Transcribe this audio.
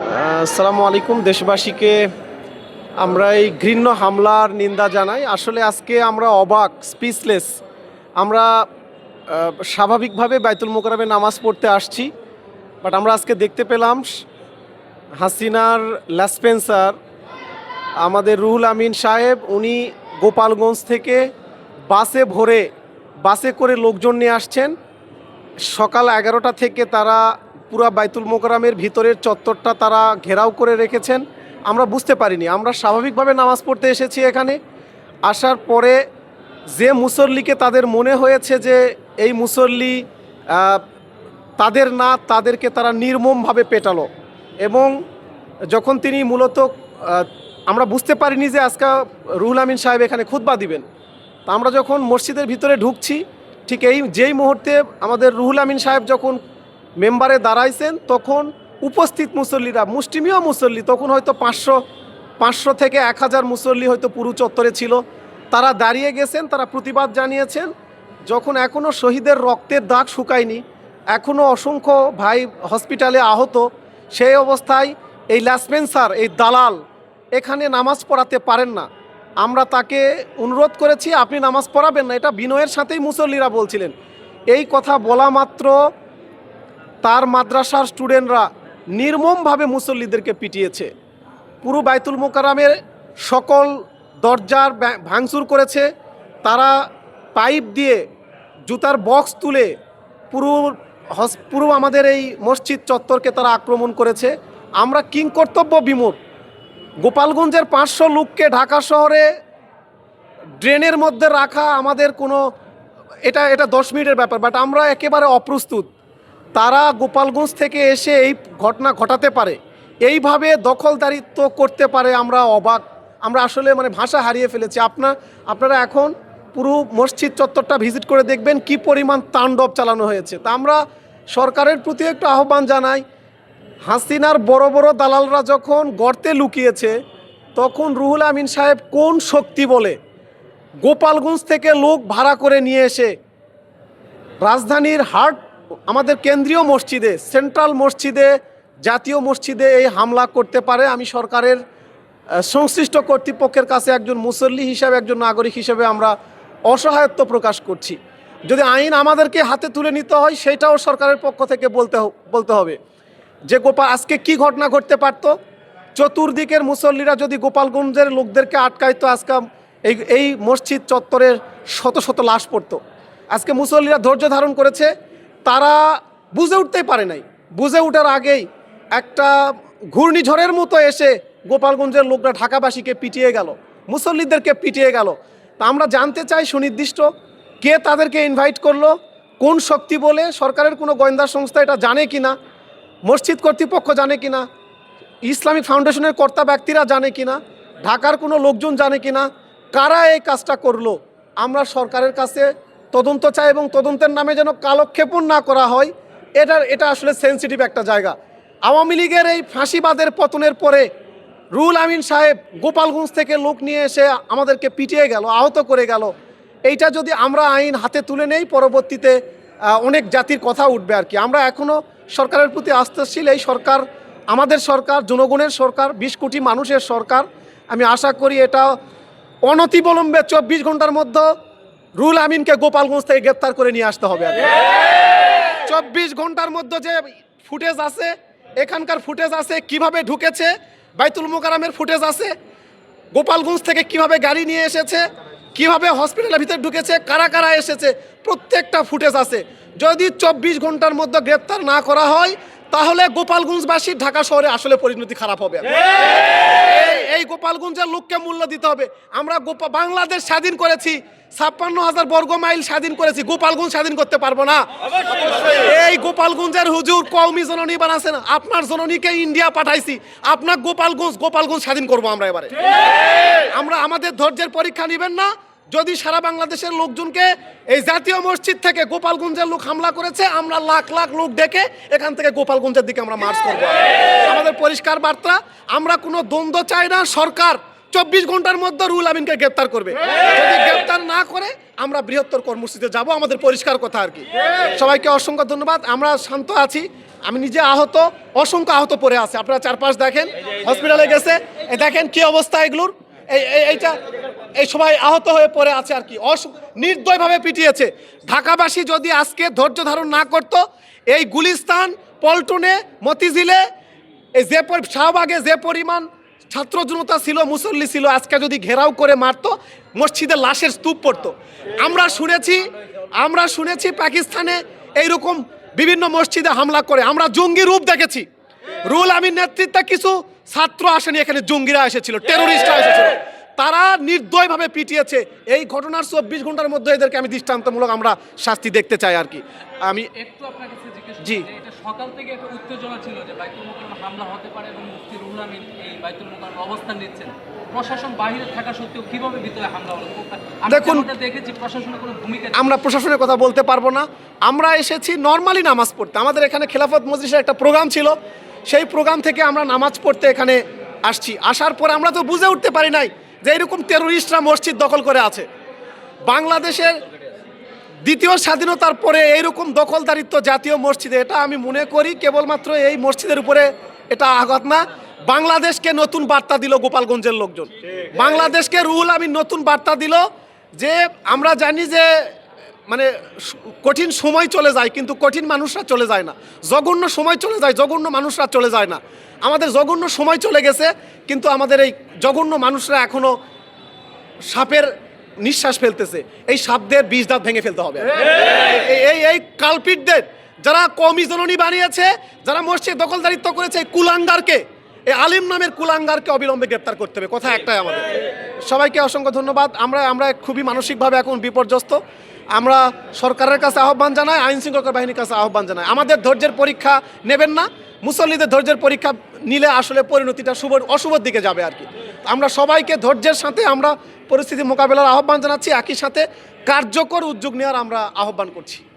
আসসালামু আলাইকুম, দেশবাসীকে। আমরা এই ঘৃণ্য হামলার নিন্দা জানাই। আসলে আজকে আমরা অবাক স্পিচলেস আমরা স্বাভাবিকভাবে বাইতুল মোকারমে নামাজ পড়তে আসছি বাট আমরা আজকে দেখতে পেলাম হাসিনার ল্যাসপেন্সার আমাদের রুহুল আমিন সাহেব। উনি গোপালগঞ্জ থেকে বাসে ভরে, বাসে করে লোকজন নিয়ে আসছেন। সকাল এগারোটা থেকে তারা পুরা বাইতুল মোকরামের ভিতরের চত্বরটা তারা ঘেরাও করে রেখেছেন। আমরা বুঝতে পারিনি। আমরা স্বাভাবিকভাবে নামাজ পড়তে এসেছি এখানে। আসার পরে যে মুসল্লিকে তাদের মনে হয়েছে যে এই মুসল্লি তাদের না, তাদেরকে তারা নির্মমভাবে পেটালো এবং যখন তিনি মূলত আমরা বুঝতে পারিনি যে আজকে রুহুল আমিন সাহেব এখানে খুতবা দিবেন। তা আমরা যখন মসজিদের ভিতরে ঢুকছি, ঠিক এই, যেই মুহূর্তে আমাদের রুহুল আমিন সাহেব যখন মেম্বারে দাঁড়াইছেন, তখন উপস্থিত মুসল্লিরা মুষ্টিমীয় মুসল্লি, তখন হয়তো পাঁচশো পাঁচশো থেকে এক হাজার মুসল্লি হয়তো পুরু চত্বরে ছিল। তারা দাঁড়িয়ে গেছেন, তারা প্রতিবাদ জানিয়েছেন। যখন এখনও শহীদের রক্তের দাগ শুকায়নি এখনও অসংখ্য ভাই হসপিটালে আহত, সেই অবস্থায় এই ল্যাসপেন্সার এই দালাল, এখানে নামাজ পড়াতে পারেন না। আমরা তাকে অনুরোধ করেছি, আপনি নামাজ পড়াবেন না। এটা বিনয়ের সাথেই মুসল্লিরা বলছিলেন। এই কথা বলা মাত্র তার মাদ্রাসার স্টুডেন্টরা নির্মমভাবে মুসল্লিদেরকে পিটিয়েছে। পুরো বাইতুল মোকারামের সকল দরজার ভাঙচুর করেছে। তারা পাইপ দিয়ে জুতার বক্স তুলে পুরো হস- পুরো আমাদের এই মসজিদ চত্বরকে তারা আক্রমণ করেছে। আমরা কিং কর্তব্য বিমূর গোপালগঞ্জের পাঁচশো লোককে ঢাকা শহরে ড্রেনের মধ্যে রাখা আমাদের কোনো, এটা এটা দশ মিনিটের ব্যাপার বাট আমরা একেবারে অপ্রস্তুত। তারা গোপালগঞ্জ থেকে এসে এই ঘটনা ঘটাতে পারে। এইভাবে দখলদারিত্ব করতে পারে আমরা অবাক। আমরা আসলে মানে ভাষা হারিয়ে ফেলেছি। আপনার আপনারা এখন পুরো মসজিদ চত্বরটা ভিজিট করে দেখবেন কি পরিমাণ তাণ্ডব চালানো হয়েছে। তা আমরা সরকারের প্রতি একটু আহ্বান জানাই। হাসিনার বড় বড় দালালরা যখন গর্তে লুকিয়েছে, তখন রুহুল আমিন সাহেব কোন শক্তি বলে গোপালগঞ্জ থেকে লোক ভাড়া করে নিয়ে এসে রাজধানীর হার্ট আমাদের কেন্দ্রীয় মসজিদে, সেন্ট্রাল মসজিদে, জাতীয় মসজিদে এই হামলা করতে পারে। আমি সরকারের সংশ্লিষ্ট কর্তৃপক্ষের কাছে একজন মুসল্লি হিসাবে, একজন নাগরিক হিসেবে আমরা অসহায়ত্ব প্রকাশ করছি। যদি আইন আমাদেরকে হাতে তুলে নিতে হয়, সেটাও সরকারের পক্ষ থেকে বলতে বলতে হবে। যে গোপাল আজকে কি ঘটনা ঘটতে পারত? চতুর্দিকের মুসল্লিরা যদি গোপালগঞ্জের লোকদেরকে আটকাইতো, আজকে এই এই মসজিদ চত্বরের শত শত লাশ পড়তো। আজকে মুসল্লিরা ধৈর্য ধারণ করেছে। তারা বুঝে উঠতেই পারে নাই। বুঝে ওঠার আগেই একটা ঘূর্ণিঝড়ের মতো এসে গোপালগঞ্জের লোকরা ঢাকাবাসীকে পিটিয়ে গেল, মুসল্লিদেরকে পিটিয়ে গেল। তা আমরা জানতে চাই সুনির্দিষ্ট কে তাদেরকে ইনভাইট করল, কোন শক্তি বলে, সরকারের কোনো গোয়েন্দা সংস্থা এটা জানে কি না, মসজিদ কর্তৃপক্ষ জানে কি না, ইসলামিক ফাউন্ডেশনের কর্তা ব্যক্তিরা জানে কি না, ঢাকার কোনো লোকজন জানে কিনা কারা এই কাজটা করল, আমরা সরকারের কাছে তদন্ত চাই এবং তদন্তের নামে যেন কালক্ষেপণ না করা হয় এটা এটা আসলে সেন্সিটিভ একটা জায়গা। আওয়ামী লীগের এই ফাঁসিবাদের পতনের পরে রুল আমিন সাহেব গোপালগঞ্জ থেকে লোক নিয়ে এসে আমাদেরকে পিটিয়ে গেল, আহত করে গেল। এইটা যদি আমরা আইন হাতে তুলে নেই, পরবর্তীতে অনেক জাতির কথা উঠবে আর কি। আমরা এখনও সরকারের প্রতি আস্থাশীল, এই সরকার আমাদের সরকার, জনগণের সরকার, বিশ কোটি মানুষের সরকার। আমি আশা করি এটা অনতিবিলম্বে চব্বিশ ঘণ্টার মধ্যে রুল আমিনকে গোপালগঞ্জ থেকে গ্রেপ্তার করে নিয়ে আসতে হবে চব্বিশ ঘণ্টার মধ্যে যে ফুটেজ আছে, এখানকার ফুটেজ আছে, কীভাবে ঢুকেছে, বাইতুল মোকারামের ফুটেজ আছে, গোপালগঞ্জ থেকে কীভাবে গাড়ি নিয়ে এসেছে, কীভাবে হসপিটালের ভিতরে ঢুকেছে, কারা কারা এসেছে, প্রত্যেকটা ফুটেজ আছে। যদি চব্বিশ ঘণ্টার মধ্যে গ্রেপ্তার না করা হয় তাহলে গোপালগঞ্জবাসীর ঢাকা শহরে আসলে পরিণতি খারাপ হবে। এই- গোপালগঞ্জের লোককে মূল্য দিতে হবে। আমরা বাংলাদেশ স্বাধীন করেছি ছাপ্পান্ন হাজার বর্গ মাইল স্বাধীন করেছি গোপালগঞ্জ স্বাধীন করতে পারব না। এই গোপালগঞ্জের হুজুর কওমি জননী বানাচ্ছেন আপনার জননীকে ইন্ডিয়া পাঠাইছি আপনার গোপালগঞ্জ গোপালগঞ্জ স্বাধীন করব আমরা এবারে। আমরা আমাদের ধৈর্যের পরীক্ষা নেবেন না যদি সারা বাংলাদেশের লোকজনকে এই জাতীয় মসজিদ থেকে গোপালগঞ্জের লোক হামলা করেছে, আমরা লাখ লাখ লোক ডেকে এখান থেকে গোপালগঞ্জের দিকে আমরা মার্চ করব। আমাদের পরিষ্কার বার্তা, আমরা কোনো দ্বন্দ্ব চাই না, সরকার চব্বিশ ঘণ্টার মধ্যে রুল আমিনকে গ্রেপ্তার করবে। যদি গ্রেপ্তার না করে, আমরা বৃহত্তর কর্মসূচিতে যাব, আমাদের পরিষ্কার কথা আর কি। সবাইকে অসংখ্য ধন্যবাদ, আমরা শান্ত আছি, আমি নিজে আহত, অসংখ্য আহত পড়ে আছে। আপনারা চারপাশ দেখেন হসপিটালে গেছে দেখেন কি অবস্থা এগুলোর, এই, এই- এইটা এই সবাই আহত হয়ে পড়ে আছে আর কি। অস- নির্দয়ভাবে পিটিয়েছে। ঢাকাবাসী যদি আজকে ধৈর্য ধারণ না করত, এই গুলিস্তান, পল্টনে, মতিঝিলে, এই যে শাহবাগে যে পরিমাণ ছাত্র জনতা ছিল, মুসল্লি ছিল, আজকে যদি ঘেরাও করে মারতো, মসজিদে লাশের স্তূপ পড়তো। আমরা শুনেছি আমরা শুনেছি পাকিস্তানে এইরকম বিভিন্ন মসজিদে হামলা করে। আমরা জঙ্গি রূপ দেখেছি। রুল আমির নেতৃত্বে কিছু ছাত্র আসেনি, এখানে জঙ্গিরা এসেছিল টেরোরিস্টরা এসেছিল। তারা নির্দয়ভাবে পিটিয়েছে। এই ঘটনার চব্বিশ ঘণ্টার মধ্যে এদেরকে আমি দৃষ্টান্তমূলক আমরা শাস্তি দেখতে চাই আর কি। আমি একটু আপনার কাছে জি। সকাল থেকে একটা উত্তেজনা ছিল যে বাইতুল মোকাররমে হামলা হতে পারে এবং মুফতি রুহুল আমিন এই বাইতুল মোকাররমে অবস্থান নিচ্ছেন। প্রশাসন বাইরে থাকা সত্ত্বেও কীভাবে ভিতরে হামলা হলো? দেখুন- দেখেছি প্রশাসনের কোনো ভূমিকা আমরা প্রশাসনের কথা বলতে পারব না। আমরা এসেছি নর্মালি নামাজ পড়তে। আমাদের এখানে খেলাফত মজলিসের একটা প্রোগ্রাম ছিল। সেই প্রোগ্রাম থেকে আমরা নামাজ পড়তে এখানে আসছি। আসার পরে আমরা তো বুঝে উঠতে পারি নাই যে এরকম টেরোরিস্টরা মসজিদ দখল করে আছে। বাংলাদেশের দ্বিতীয় স্বাধীনতার পরে এইরকম দখলদারিত্ব জাতীয় মসজিদে এটা আমি মনে করি কেবলমাত্র এই মসজিদের উপরে এটা আঘাত না। বাংলাদেশকে নতুন বার্তা দিল গোপালগঞ্জের লোকজন। বাংলাদেশকে রুল আমি নতুন বার্তা দিল যে আমরা জানি যে মানে কঠিন সময় চলে যায়, কিন্তু কঠিন মানুষরা চলে যায় না। জঘন্য সময় চলে যায়, জঘন্য মানুষরা চলে যায় না। আমাদের জঘন্য সময় চলে গেছে, কিন্তু আমাদের এই জঘন্য মানুষরা এখনও সাপের নিঃশ্বাস ফেলতেছে। এই সাপদের বিষ দাঁত ভেঙে ফেলতে হবে। এই- এই এই কালপিটদের, যারা কমি জননী বানিয়েছে, যারা মসজিদ দখলদারিত্ব করেছে, এই কুলাঙ্গারকে এই আলিম নামের কুলাঙ্গারকে অবিলম্বে গ্রেপ্তার করতে হবে। কথা একটাই আমাদের। সবাইকে অসংখ্য ধন্যবাদ। আমরা আমরা খুবই মানসিকভাবে এখন বিপর্যস্ত। আমরা সরকারের কাছে আহ্বান জানাই, আইন শৃঙ্খলা বাহিনীর কাছে আহ্বান জানাই। আমাদের ধৈর্যের পরীক্ষা নেবেন না। মুসল্লিদের ধৈর্যের পরীক্ষা নিলে আসলে পরিণতিটা শুভ অশুভর দিকে যাবে আর কি। আমরা সবাইকে ধৈর্যের সাথে আমরা পরিস্থিতি মোকাবেলার আহ্বান জানাচ্ছি। একই সাথে কার্যকর উদ্যোগ নেওয়ার আমরা আহ্বান করছি।